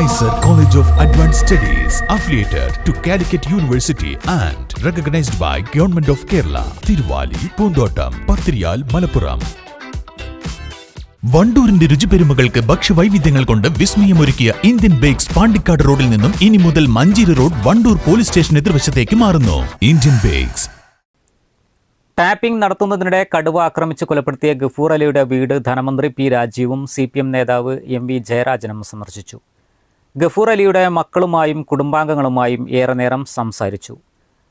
Nicer college of advance studies affiliated to Calicut university and recognised by government of Kerala Thiruvali Poonthottam Pathiriyal Malappuram വണ്ടൂരിന്റെ രുചിപെരുമകൾക്ക് ഭക്ഷ്യവൈവിധ്യങ്ങൾ കൊണ്ട് വിസ്മയമൊരുക്കിയ Indian bakes Pandikkad റോഡിൽ നിന്നും ഇനി മുതൽ Manjeri road Wandoor police station എതിർവശത്തേക്ക് മാറുന്നു. Indian bakes. Tapping നടത്തുന്നതിനിടെ കടുവ ആക്രമിച്ച് കൊലപ്പെടുത്തിയ ഗഫൂർ അലിയുടെ വീട് ധനമന്ത്രി പി രാജീവും സി നേതാവ് എം വി ജയരാജനും സന്ദർശിച്ചു. ഗഫൂർ അലിയുടെ മക്കളുമായും കുടുംബാംഗങ്ങളുമായും ഏറെ നേരം സംസാരിച്ചു.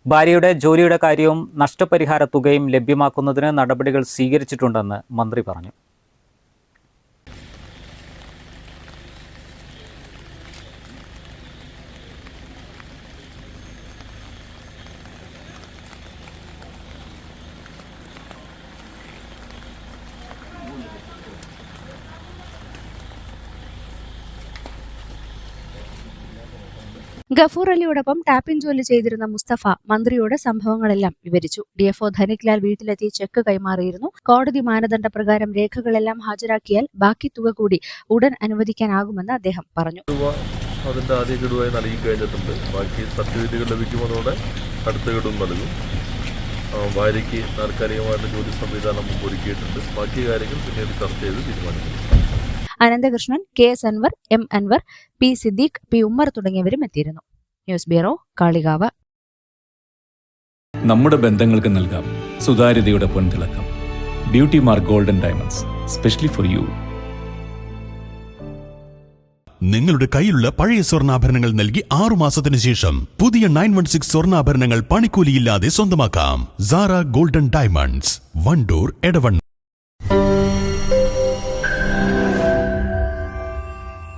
ഭാര്യയുടെ ജോലിയുടെ കാര്യവും നഷ്ടപരിഹാര തുകയും ലഭ്യമാക്കുന്നതിന് നടപടികൾ സ്വീകരിച്ചിട്ടുണ്ടെന്ന് മന്ത്രി പറഞ്ഞു. ഗഫൂർ അലിയോടൊപ്പം ടാപ്പിൻ ജോലി ചെയ്തിരുന്ന മുസ്തഫ മന്ത്രിയോട് സംഭവങ്ങളെല്ലാം വിവരിച്ചു. ഡിഎഫ്ഒ ധനിക്ലാൽ വീട്ടിലെത്തി ചെക്ക് കൈമാറിയിരുന്നു. കോടതി മാനദണ്ഡ പ്രകാരം രേഖകളെല്ലാം ഹാജരാക്കിയാൽ ബാക്കി തുക കൂടി ഉടൻ അനുവദിക്കാനാകുമെന്ന് അദ്ദേഹം പറഞ്ഞു. അതിന്റെ ആദ്യ ഗഡുവായി നൽകി കഴിഞ്ഞിട്ടുണ്ട്. ബാക്കി സർട്ടിഫിക്കറ്റുകൾ ലഭിക്കുമെന്നോടെ അടുത്ത ഗഡുവും നൽകും. ഭാര്യയ്ക്ക് താൽക്കാലികമായിട്ട് ജോലി സംവിധാനം ഒരുക്കിയിട്ടുണ്ട്. ബാക്കി കാര്യങ്ങൾ പിന്നീട് ചർച്ച ചെയ്ത് തീരുമാനിക്കും. Ananthakrishnan K S Anwar M Anwar P Siddique P Ummer തുടങ്ങിയവരും എത്തിയിരുന്നു. News bureau Kalikavu. നമ്മുടെ ബന്ധങ്ങൾക്ക് നൽകാം സുതാര്യതയുടെ പൊൻതിളക്കം. Beauty mark golden diamonds specially for you നിങ്ങളുടെ കയ്യിലുള്ള പഴയ സ്വർണാഭരണങ്ങൾ നൽകി ആറു മാസത്തിന് ശേഷം പുതിയ നയൻ വൺ സിക്സ് സ്വർണാഭരണങ്ങൾ പണിക്കൂലിയില്ലാതെ സ്വന്തമാക്കാം. Zara golden diamonds one door Edavanna